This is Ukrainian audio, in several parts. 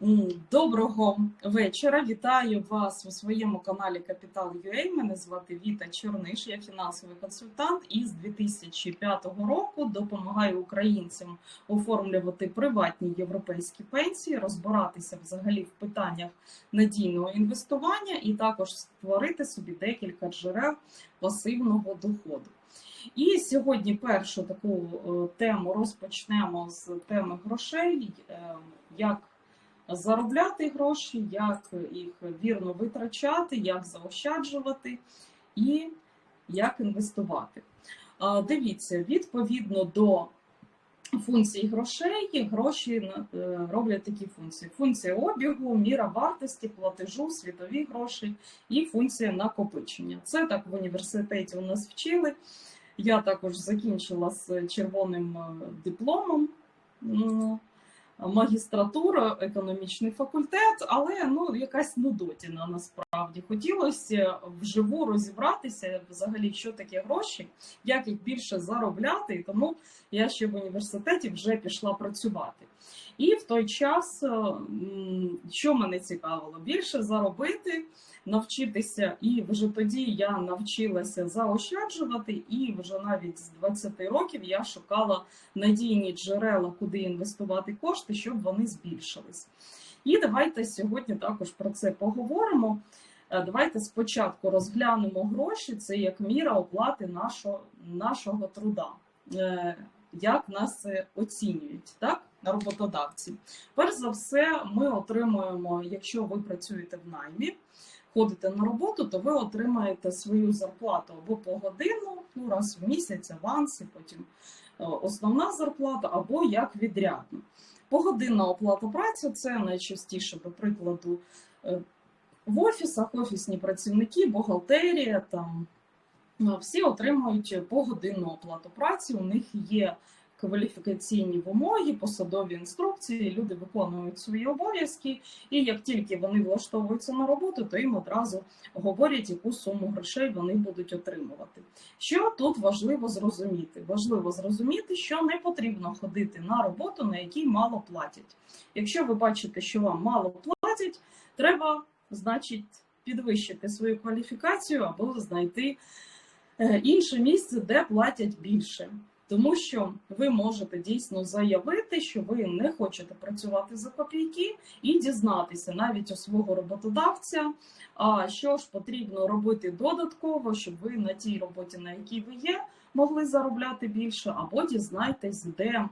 Доброго вечора. Вітаю вас у своєму каналі Капітал UA. Мене звати Віта Чорниш, я фінансовий консультант і з 2005 року допомагаю українцям оформлювати приватні європейські пенсії, розбиратися взагалі в питаннях надійного інвестування і також створити собі декілька джерел пасивного доходу. І сьогодні першу таку е, тему розпочнемо з теми грошей. е, Як заробляти гроші, як їх вірно витрачати, як заощаджувати і як інвестувати. Дивіться, відповідно до функцій грошей, гроші е, роблять такі функції: функція обігу, міра вартості, платежу, світові гроші і функція накопичення. Це так в університеті у нас вчили. Я також закінчила з червоним е, дипломом. Магістратура, економічний факультет, але ну якась нудотіна насправді хотілося вживу розібратися взагалі, що таке гроші, як їх більше заробляти. І тому я ще в університеті вже пішла працювати. І в той час, е, що мене цікавило, більше заробити, навчитися, і вже тоді я навчилася заощаджувати, і вже навіть з 20 років я шукала надійні джерела, куди інвестувати кошти, щоб вони збільшились. І давайте сьогодні також про це поговоримо. Е, Давайте спочатку розглянемо гроші, це як міра оплати нашого, нашого труда. Е, Як нас оцінюють, так? Роботодавці. Перш за все, ми отримуємо, якщо ви працюєте в наймі, ходите на роботу, то ви отримаєте свою зарплату або по годину, ну раз в місяць, аванси, потім е, основна зарплата, або як відрядно. Погодинна оплата праці це найчастіше, до прикладу, е, в офісах, офісні працівники, бухгалтерія, там е, всі отримують погодинну оплату праці. У них є кваліфікаційні вимоги, посадові інструкції, люди виконують свої обов'язки, і як тільки вони влаштовуються на роботу, то їм одразу говорять, яку суму грошей вони будуть отримувати. Що тут важливо зрозуміти? Важливо зрозуміти, що не потрібно ходити на роботу, на якій мало платять. Якщо ви бачите, що вам мало платять, треба, значить, підвищити свою кваліфікацію або знайти е, інше місце, де платять більше. Тому що ви можете дійсно заявити, що ви не хочете працювати за копійки, і дізнатися навіть у свого роботодавця, що ж потрібно робити додатково, щоб ви на тій роботі, на якій ви є, могли заробляти більше, або дізнайтесь, де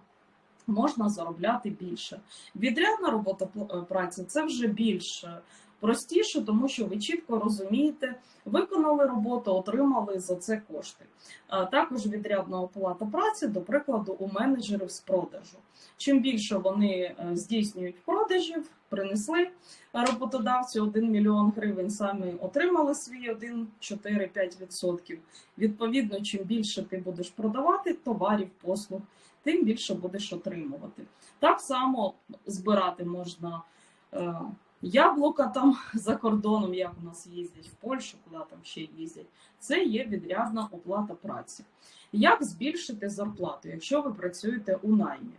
можна заробляти більше. Відрядна робота е, праці це вже більш е, простіше, тому що ви чітко розумієте, виконали роботу, отримали за це кошти. Також відрядна оплата праці, до прикладу, у менеджерів з продажу. Чим більше вони е, здійснюють продажів, принесли роботодавцю 1 мільйон гривень, самі отримали свій 1, 4, 5%. Відповідно, чим більше ти будеш продавати товарів, послуг, тим більше будеш отримувати. Так само збирати можна е, яблука там за кордоном, як у нас їздять в Польщу, куди там ще їздять. Це є відрядна оплата праці. Як збільшити зарплату, якщо ви працюєте у наймі?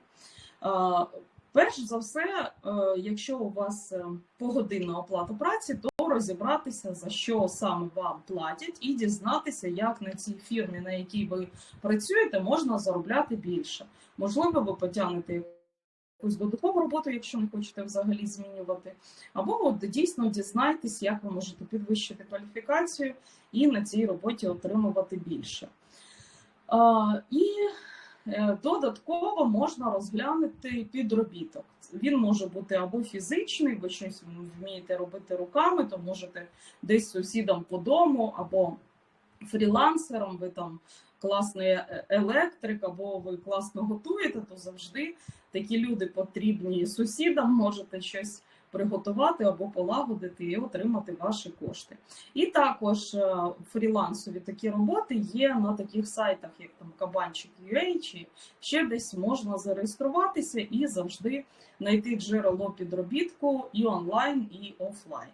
Перш за все, е, якщо у вас е, погодинна оплата праці, то розібратися за що саме вам платять, і дізнатися, як на цій фірмі, на якій ви працюєте, можна заробляти більше. Можливо, ви потягнете якусь додаткову роботу, якщо не хочете взагалі змінювати, або от дійсно дізнайтесь, як ви можете підвищити кваліфікацію і на цій роботі отримувати більше. І е, додатково можна розглянути підробіток. Він може бути або фізичний, ви щось вмієте робити руками, то можете десь сусідам по дому, або фрілансером, ви там класний е- електрик, або ви класно готуєте, то завжди такі люди потрібні сусідам, можете щось приготувати або полагодити і отримати ваші кошти. І також е, фрілансові такі роботи є на таких сайтах, як там Кабанчик.ua, чи ще десь можна зареєструватися і завжди знайти джерело підробітку і онлайн, і офлайн.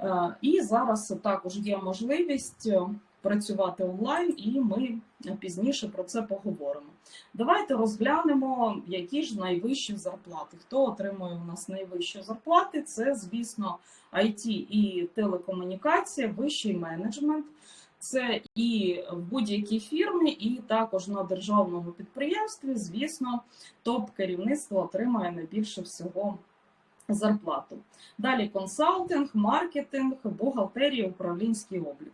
Е, І зараз також є можливість працювати онлайн, і ми пізніше про це поговоримо. Давайте розглянемо, які ж найвищі зарплати. Хто отримує у нас найвищі зарплати? Це, звісно, IT і телекомунікація, вищий менеджмент. Це і в будь-якій фірмі, і також на державному підприємстві, звісно, топ-керівництво отримає найбільше всього зарплату. Далі консалтинг, маркетинг, бухгалтерія, управлінський облік.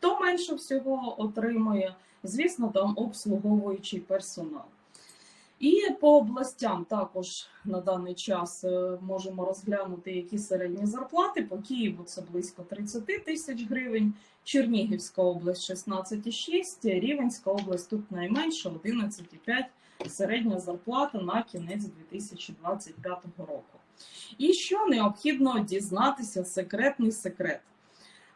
Хто менше всього отримує? Звісно, там обслуговуючий персонал. І по областям також на даний час е, можемо розглянути, які середні зарплати. По Києву це близько 30 тисяч гривень, Чернігівська область 16,6, Рівенська область тут найменше 11,5 середня зарплата на кінець 2025 року. І що необхідно дізнатися секретний секрет.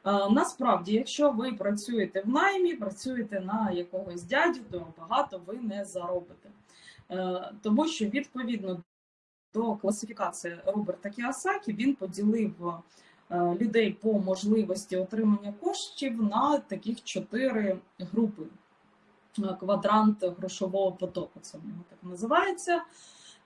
Е, Насправді, якщо ви працюєте в наймі, працюєте на якогось дядю, то багато ви не заробите. Е, Тому що відповідно до класифікації Роберта Кіосакі він поділив е, людей по можливості отримання коштів на таких чотири групи. Квадрант грошового потоку, це в нього так називається.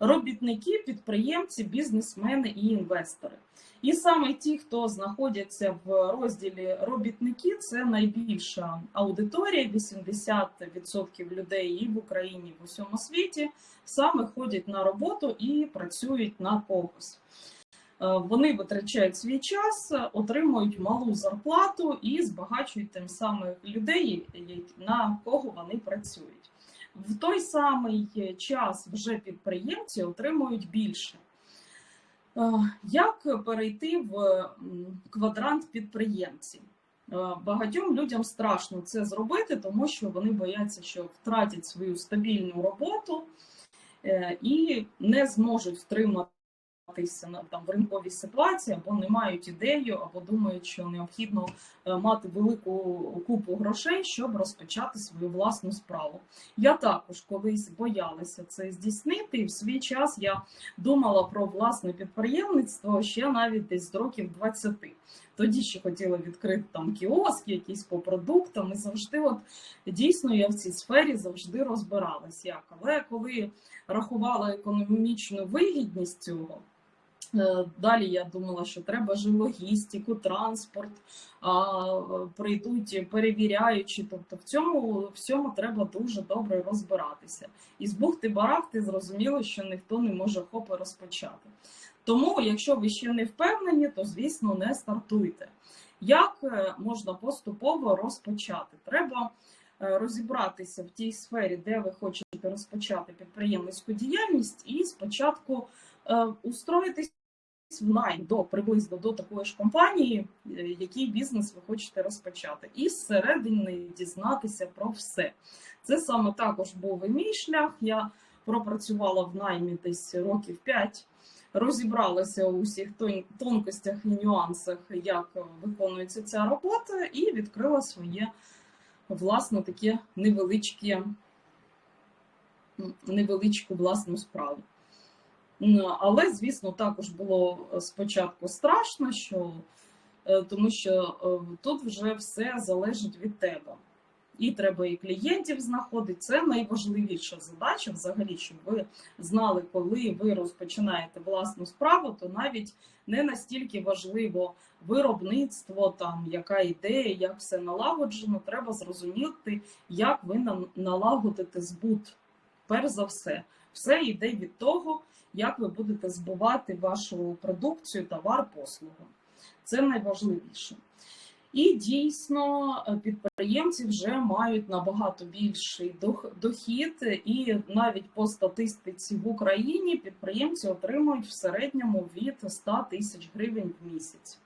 Робітники, підприємці, бізнесмени і інвестори. І саме ті, хто знаходяться в розділі робітники, це найбільша аудиторія. 80% людей і в Україні, і в усьому світі саме ходять на роботу і працюють на когось. Е, Вони витрачають свій час, отримують малу зарплату і збагачують тим самих людей, на кого вони працюють. В той самий час вже підприємці отримують більше. Е, Як перейти в квадрант підприємців? Е, Багатьом людям страшно це зробити, тому що вони бояться, що втратять свою стабільну роботу е, і не зможуть втриматися на там в ринковій ситуації, або не мають ідею, або думають, що необхідно е, мати велику купу грошей, щоб розпочати свою власну справу. Я також колись боялася це здійснити, в свій час я думала про власне підприємництво ще навіть десь з років 20. Тоді ще хотіла відкрити там кіоски, якісь по продуктам. І завжди, от дійсно, я в цій сфері завжди розбиралась. Як але коли рахувала економічну вигідність цього. Е, Далі я думала, що треба ж логістику, транспорт, прийдуть перевіряючи. Тобто в цьому всьому треба дуже добре розбиратися. І з бухти-барахти зрозуміло, що ніхто не може хопи розпочати. Тому, якщо ви ще не впевнені, то звісно не стартуйте. Як е, можна поступово розпочати? Треба е, розібратися в тій сфері, де ви хочете розпочати підприємницьку діяльність, і спочатку е, в найм до приблизно до такої ж компанії, е, який бізнес ви хочете розпочати, і зсередини дізнатися про все. Це саме також був і мій шлях. Я пропрацювала в наймі десь років 5, розібралася у всіх тон- тонкостях і нюансах, як виконується ця робота, і відкрила своє власне таке невеличке, невеличку власну справу. Але, звісно, також було е, спочатку страшно, що, е, тому що е, тут вже все залежить від тебе. І треба і клієнтів знаходити. Це найважливіша задача, взагалі, щоб ви знали, коли ви розпочинаєте власну справу, то навіть не настільки важливо виробництво, там яка ідея, як все налагоджено. Треба зрозуміти, як ви на- налагодите збут. Перш за все, все йде від того, як ви будете збувати вашу продукцію, товар, послугу. Це найважливіше. І дійсно е, підприємці вже мають набагато більший дохід, і навіть по статистиці в Україні підприємці отримують в середньому від 100 тисяч гривень в місяць.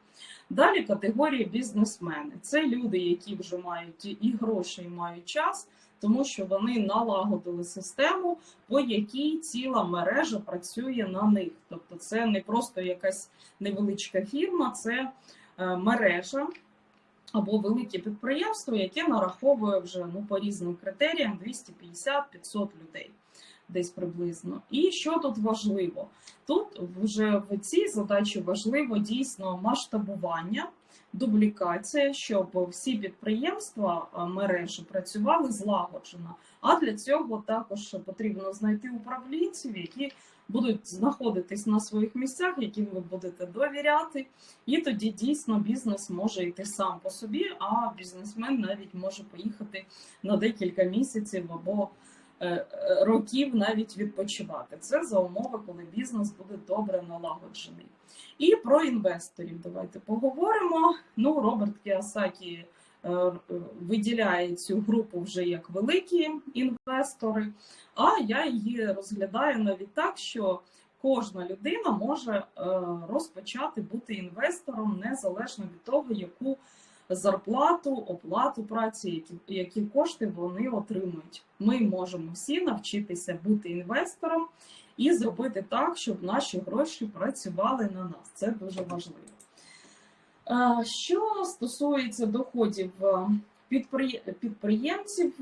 Далі категорія бізнесмени. Це люди, які вже мають і гроші, і мають час, тому що вони налагодили систему, по якій ціла мережа працює на них. Тобто, це не просто якась невеличка фірма, це е, мережа або велике підприємство, яке нараховує вже ну, по різним критеріям 250-500 людей. десь приблизно. І що тут важливо? Тут вже в цій задачі важливо дійсно масштабування, дублікація, щоб всі підприємства е, мережі працювали злагоджено. А для цього також потрібно знайти управлінців, які будуть знаходитись на своїх місцях, яким ви будете довіряти, і тоді дійсно бізнес може йти сам по собі, а бізнесмен навіть може поїхати на декілька місяців або років навіть відпочивати. Це за умови, коли бізнес буде добре налагоджений. І про інвесторів давайте поговоримо. Ну, Роберт Кіосакі е, виділяє цю групу вже як великі інвестори, а я її розглядаю навіть так, що кожна людина може е, розпочати бути інвестором незалежно від того, яку зарплату, оплату праці, які, які кошти вони отримують. Ми можемо всі навчитися бути інвестором і зробити так, щоб наші гроші працювали на нас. Це дуже важливо. Е, Що стосується доходів е, підприємців,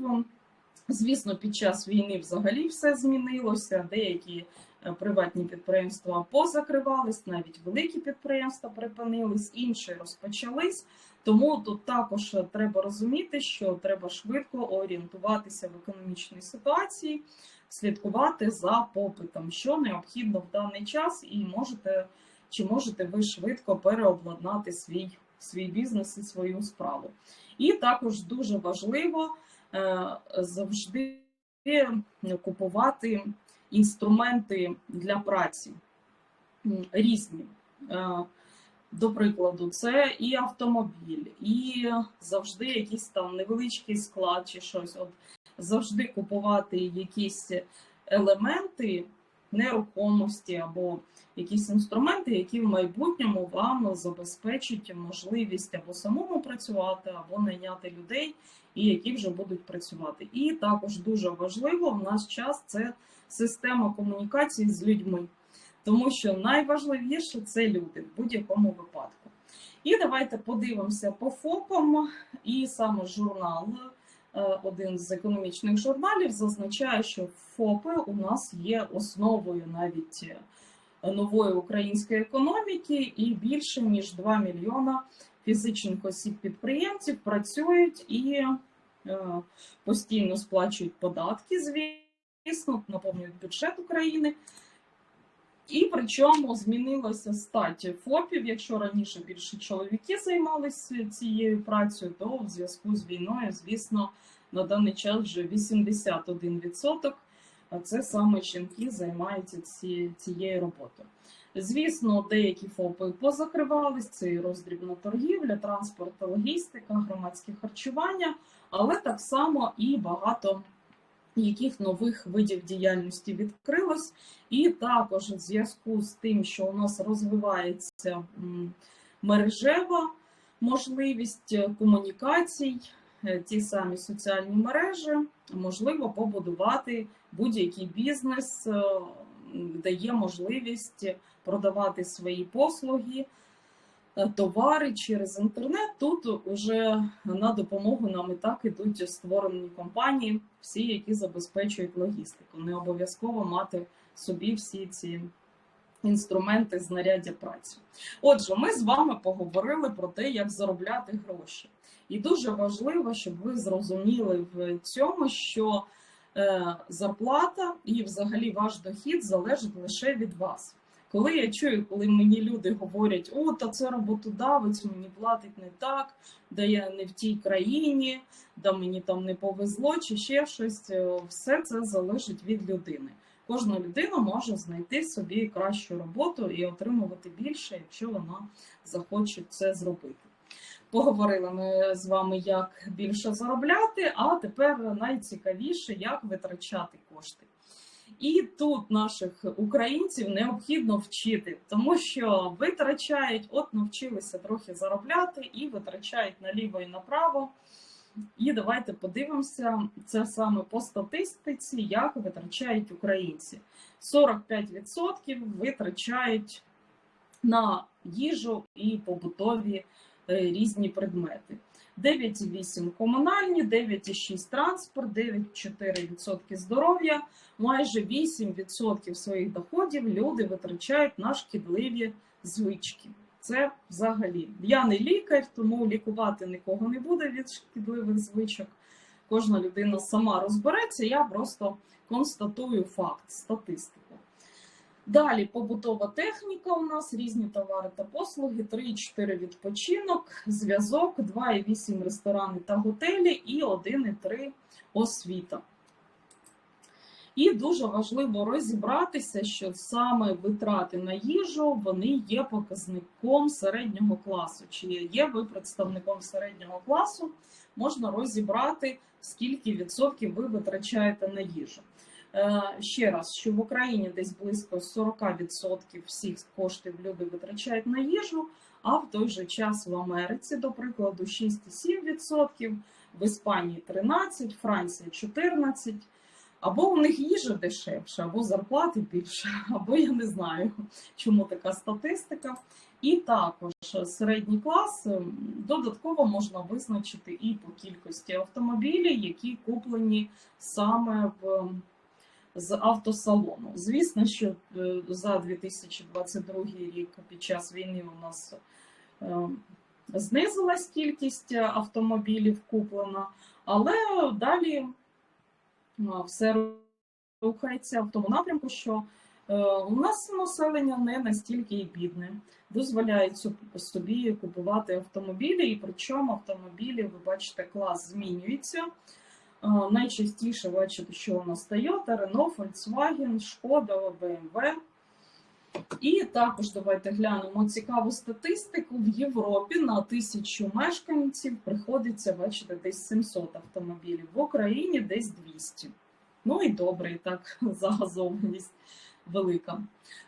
звісно, під час війни взагалі все змінилося. Деякі е, приватні підприємства позакривались, навіть великі підприємства припинились, інші розпочались. Тому тут також треба розуміти, що треба швидко орієнтуватися в економічній ситуації, слідкувати за попитом, що необхідно в даний час, і можете чи можете ви швидко переобладнати свій, свій бізнес і свою справу. І також дуже важливо е, завжди купувати інструменти для праці різні. Е, До прикладу, це і автомобіль, і завжди якийсь там невеличкий склад чи щось. От завжди купувати якісь елементи нерухомості або якісь інструменти, які в майбутньому вам забезпечать можливість або самому працювати, або найняти людей, і які вже будуть працювати. І також дуже важливо в наш час це система комунікації з людьми, тому що найважливіше це люди в будь-якому випадку. І давайте подивимося по ФОПам, і саме журнал. Е, Один з економічних журналів зазначає, що ФОПи у нас є основою навіть е, нової української економіки, і більше ніж 2 мільйона фізичних осіб підприємців працюють і е, постійно сплачують податки, звісно, наповнюють бюджет України. І причому змінилася стать ФОПів. Якщо раніше більше чоловіки займалися цією працею, то в зв'язку з війною, звісно, на даний час вже 81%. А це саме жінки займаються ці, цією роботою. Звісно, деякі ФОПи позакривались, це і роздрібна торгівля, транспорт, логістика, громадське харчування, але так само і багато яких нових видів діяльності відкрилось. І також в зв'язку з тим, що у нас розвивається мережева можливість е, комунікацій, е, ті самі соціальні мережі, можливо побудувати будь-який бізнес, е, дає можливість продавати свої послуги, товари через інтернет. Тут вже на допомогу нам і так ідуть створені компанії, всі, які забезпечують логістику. Не обов'язково мати собі всі ці інструменти знаряддя праці. Отже, ми з вами поговорили про те, як заробляти гроші. І дуже важливо, щоб ви зрозуміли в цьому, що е, зарплата і взагалі ваш дохід залежить лише від вас. Коли я чую, коли мені люди говорять, о, та це роботодавець мені платить не так, да я не в тій країні, да мені там не повезло, чи ще щось, е, все це залежить від людини. Кожна людина може знайти собі кращу роботу і отримувати більше, якщо вона захоче це зробити. Поговорили ми з вами, як більше заробляти, а тепер найцікавіше, як витрачати кошти. І тут наших українців необхідно вчити, тому що витрачають, от навчилися трохи заробляти і витрачають наліво і направо. І давайте подивимося це саме по статистиці, як витрачають українці. 45% витрачають на їжу і побутові е, різні предмети. 9,8 комунальні, 9,6 транспорт, 9,4% здоров'я, майже 8% своїх доходів люди витрачають на шкідливі звички. Це взагалі. Я не лікар, тому лікувати нікого не буде від шкідливих звичок. Кожна людина сама розбереться, я просто констатую факт, статистику. Далі побутова техніка у нас, різні товари та послуги, 3,4 відпочинок, зв'язок, 2,8 ресторани та готелі і 1,3 освіта. І дуже важливо розібратися, що саме витрати на їжу вони є показником середнього класу. Чи є ви представником середнього класу, можна розібрати, скільки відсотків ви витрачаєте на їжу. Е, Ще раз, що в Україні десь близько 40% всіх коштів люди витрачають на їжу, а в той же час в Америці, до прикладу, 6,7%, в Іспанії 13%, Франція 14%. Або у них їжа дешевша, або зарплати більше, або я не знаю, чому така статистика. І також середній клас ем, додатково можна визначити і по кількості автомобілів, які куплені саме в з автосалону. Звісно, що е, за 2022 рік під час війни у нас е, знизилась кількість автомобілів куплена, але далі все рухається в тому напрямку, що е, у нас населення не настільки і бідне, дозволяють собі купувати автомобілі, і причому автомобілі, ви бачите, клас змінюється. Найчастіше бачите, що у нас Toyota, Renault, Volkswagen, Шкода, BMW. І також давайте глянемо цікаву статистику. В Європі на тисячу мешканців приходиться, бачите, десь 700 автомобілів, в Україні десь 200. Ну і добре, і так загазованість велика.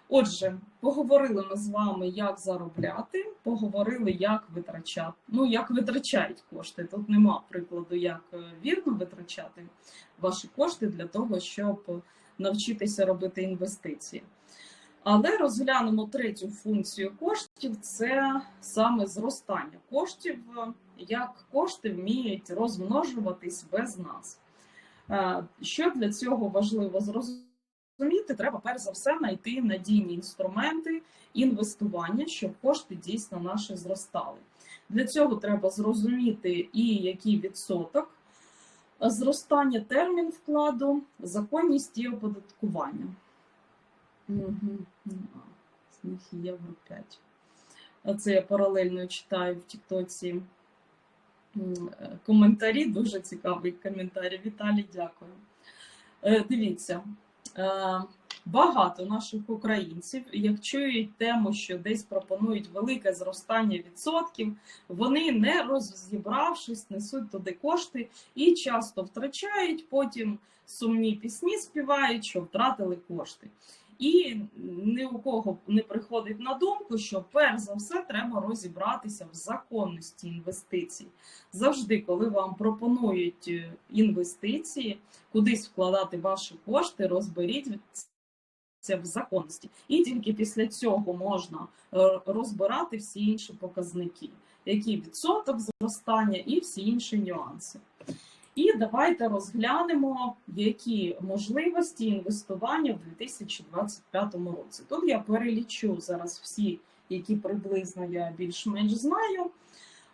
Отже, поговорили ми з вами, як заробляти, поговорили, як витрачати. Ну, як витрачають кошти. Тут нема прикладу, як е, вірно витрачати ваші кошти для того, щоб навчитися робити інвестиції. Але розглянемо третю функцію коштів це саме зростання коштів, як кошти вміють розмножуватись без нас. Е, що для цього важливо зрозуміти? Треба перш за все знайти надійні інструменти інвестування, щоб кошти дійсно наші зростали. Для цього треба зрозуміти і який відсоток зростання, термін вкладу, законність і оподаткування. Угу. З них євро 5. Це я паралельно читаю в Тіктоці коментарі. Дуже цікавий коментар. Віталій, дякую. Е, дивіться, е, багато наших українців, як чують тему, що десь пропонують велике зростання відсотків, вони не розібравшись, несуть туди кошти і часто втрачають, потім сумні пісні співають, що втратили кошти. І ні у кого не приходить на думку, що перш за все треба розібратися в законності інвестицій. Завжди, коли вам пропонують е, інвестиції, кудись вкладати ваші кошти, розберіть це в законності. І тільки після цього можна е, розбирати всі інші показники, який відсоток зростання і всі інші нюанси. І давайте розглянемо, які можливості інвестування в 2025 році. Тут я перелічу зараз всі, які приблизно я більш-менш знаю.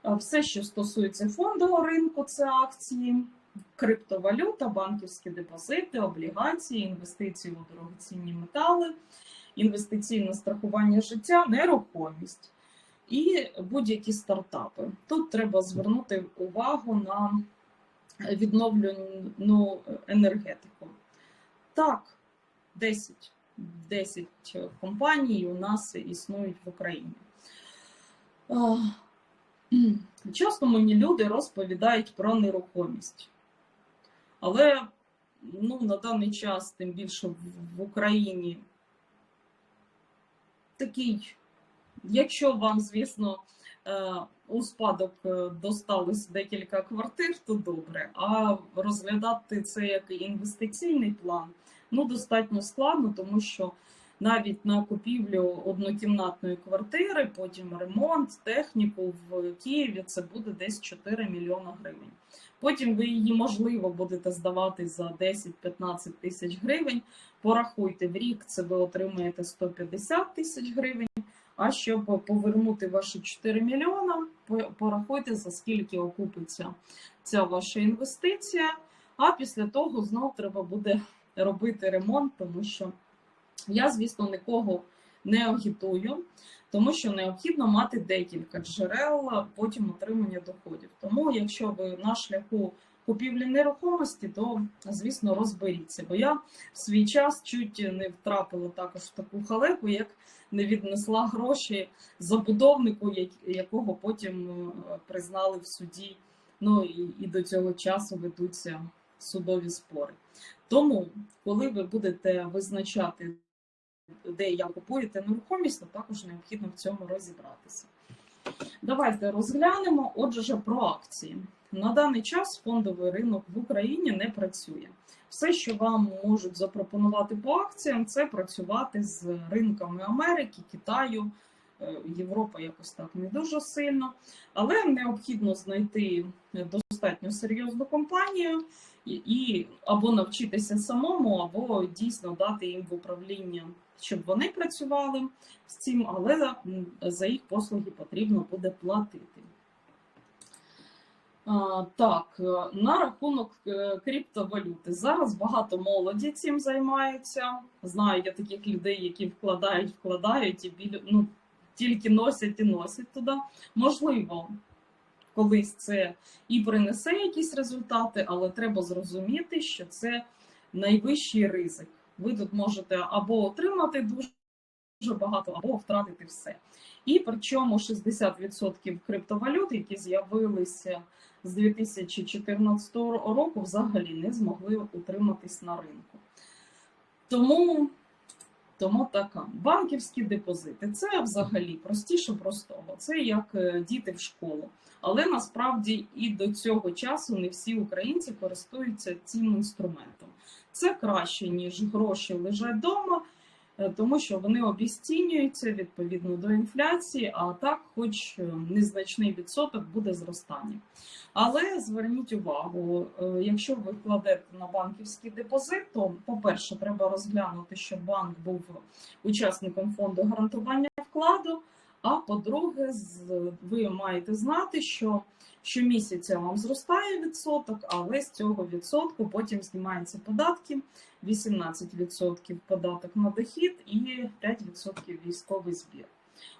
Все, що стосується фондового ринку, це акції, криптовалюта, банківські депозити, облігації, інвестиції у дорогоцінні метали, інвестиційне страхування життя, нерухомість і будь-які стартапи. Тут треба звернути увагу на відновлену енергетику. Так, 10 10 компаній у нас існують в Україні. Часто мені люди розповідають про нерухомість. Але ну, на даний час, тим більше в Україні, такий, якщо вам, звісно, у спадок е, досталось декілька квартир, то добре. А розглядати це як інвестиційний план ну достатньо складно, тому що навіть на купівлю однокімнатної квартири, потім ремонт, техніку в Києві це буде десь 4 мільйона гривень. Потім ви її, можливо, будете здавати за 10-15 тисяч гривень. Порахуйте в рік, це ви отримаєте 150 тисяч гривень. А щоб повернути ваші 4 мільйона, порахуйте, за скільки окупиться ця ваша інвестиція. А після того знов треба буде робити ремонт, тому що я, звісно, нікого не агітую, тому що необхідно мати декілька джерел потім отримання доходів. Тому, якщо ви на шляху купівлі нерухомості, то звісно розберіться. Бо я в свій час чуть не втрапила також в таку халепу, як не віднесла гроші забудовнику, якого потім е, признали в суді. Ну і, і до цього часу ведуться судові спори. Тому, коли ви будете визначати, де я купуєте нерухомість, то також необхідно в цьому розібратися. Давайте розглянемо. Отже, про акції. На даний час фондовий ринок в Україні не працює. Все, що вам можуть запропонувати по акціям, це працювати з ринками Америки, Китаю, Е, Європа якось так не дуже сильно, але необхідно знайти достатньо серйозну компанію і, і або навчитися самому, або дійсно дати їм в управління, щоб вони працювали з цим, але за їх послуги потрібно буде платити. Так, е, на рахунок е, криптовалюти. Зараз багато молоді цим займаються. Знаю я таких людей, які вкладають, вкладають і біль, ну, тільки носять і носять туди. Можливо, колись це і принесе якісь результати, але треба зрозуміти, що це найвищий ризик. Ви тут можете або отримати дуже дуже багато, або втратити все. І причому 60% криптовалют, які з'явилися з 2014 року, взагалі не змогли утриматись на ринку. Тому, тому така. Банківські депозити це взагалі простіше простого. Це як е, діти в школу. Але насправді і до цього часу не всі українці користуються цим інструментом. Це краще, ніж гроші лежать вдома, тому що вони обіцінюються відповідно до інфляції, а так, хоч е, незначний відсоток буде зростання. Але зверніть увагу, е, якщо ви вкладете на банківський депозит, то, по-перше, треба розглянути, що банк був учасником фонду гарантування вкладу. А по-друге, ви маєте знати, що щомісяця вам зростає відсоток, але з цього відсотку потім знімаються податки, 18% податок на дохід і 5% військовий збір.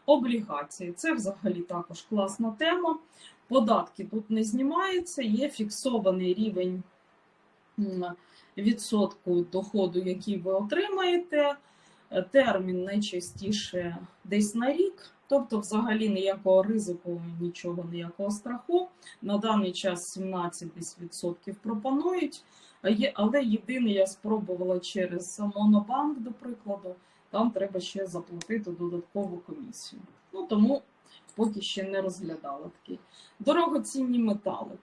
Облігації це взагалі також класна тема. Податки тут не знімаються, є фіксований рівень відсотку доходу, який ви отримаєте. Термін найчастіше десь на рік, тобто, взагалі ніякого ризику, нічого, ніякого страху. На даний час 17% пропонують. Але єдине, я спробувала через Монобанк, до прикладу, там треба ще заплатити додаткову комісію. Ну тому поки ще не розглядала такі. Дорогоцінні метали.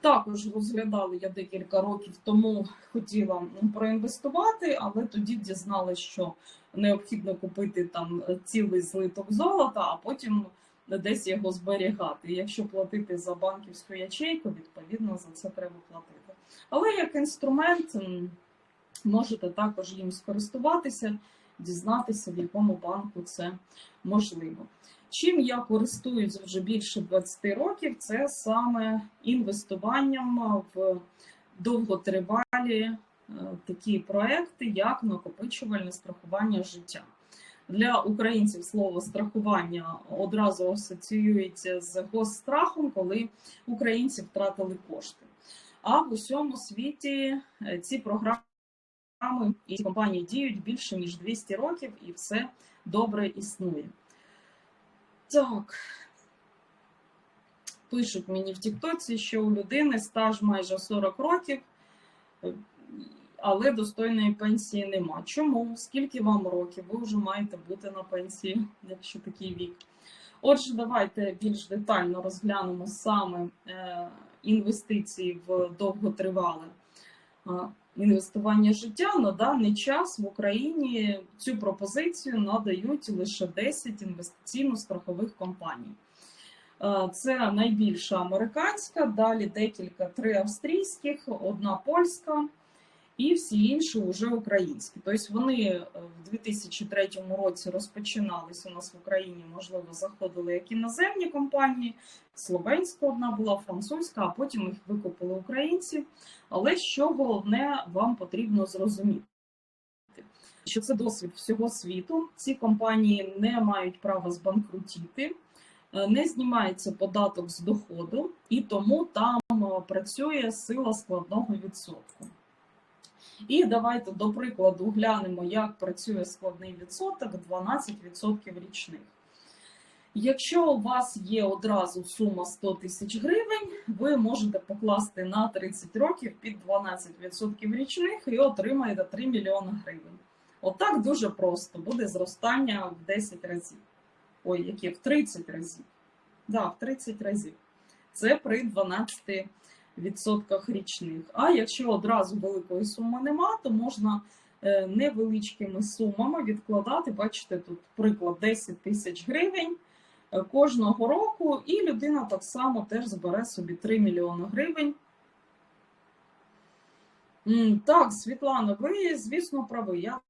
Також розглядала я декілька років тому, хотіла проінвестувати, але тоді дізналась, що необхідно купити там цілий злиток золота, а потім десь його зберігати. Якщо платити за банківську ячейку, відповідно за це треба платити. Але як інструмент можете також їм скористуватися, дізнатися, в якому банку це можливо. Чим я користуюсь вже більше 20 років, це саме інвестуванням в довготривалі е, такі проекти, як накопичувальне страхування життя. Для українців слово страхування одразу асоціюється з госстрахом, коли українці втратили кошти. А в усьому світі е, ці програми і компанії діють більше ніж 200 років, і все добре існує. Так. Пишуть мені в Тіктоці, що у людини стаж майже 40 років, е, але достойної пенсії нема. Чому? Скільки вам років? Ви вже маєте бути на пенсії, якщо такий вік. Отже, давайте більш детально розглянемо саме е, інвестиції в довготривале інвестування життя на даний час в Україні цю пропозицію надають лише 10 інвестиційно-страхових компаній. Це найбільша американська, далі декілька три австрійських, одна польська і всі інші вже українські. Тобто вони е, в 2003 році розпочинались у нас в Україні, можливо, заходили як іноземні компанії. Словенська одна була, французька, а потім їх викупили українці. Але що головне вам потрібно зрозуміти? Що це досвід всього світу. Ці компанії не мають права збанкрутіти, е, не знімається податок з доходу, і тому там е, працює сила складного відсотку. І давайте до прикладу глянемо, як працює складний відсоток 12% річних. Якщо у вас є одразу сума 100 тисяч гривень, ви можете покласти на 30 років під 12% річних і отримаєте 3 мільйони гривень. Отак дуже просто буде зростання в 10 разів. Ой, яке в 30 разів. Да, в 30 разів. Це при 12 відсотках річних. А якщо одразу великої суми нема, то можна е, невеличкими сумами відкладати. Бачите, тут приклад 10 тисяч гривень е, кожного року, і людина так само теж збере собі 3 мільйони гривень. Так, Світлана, ви, звісно, праві. Я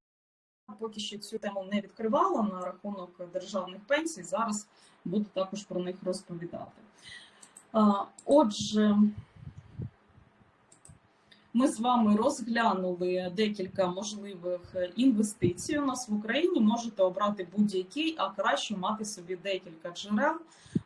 поки що цю тему не відкривала на рахунок державних пенсій. Зараз буду також про них розповідати. Отже, ми з вами розглянули декілька можливих інвестицій. У нас в Україні можете обрати будь-який, а краще мати собі декілька джерел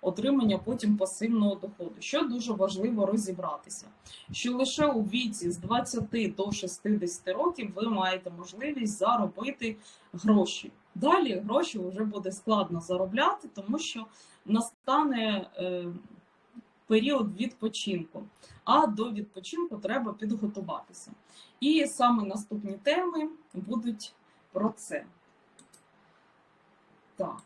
отримання потім пасивного доходу. Що дуже важливо розібратися, що лише у віці з 20 до 60 років ви маєте можливість заробити гроші. Далі гроші вже буде складно заробляти, тому що настане. Період відпочинку. А до відпочинку треба підготуватися. І саме наступні теми будуть про це. Так.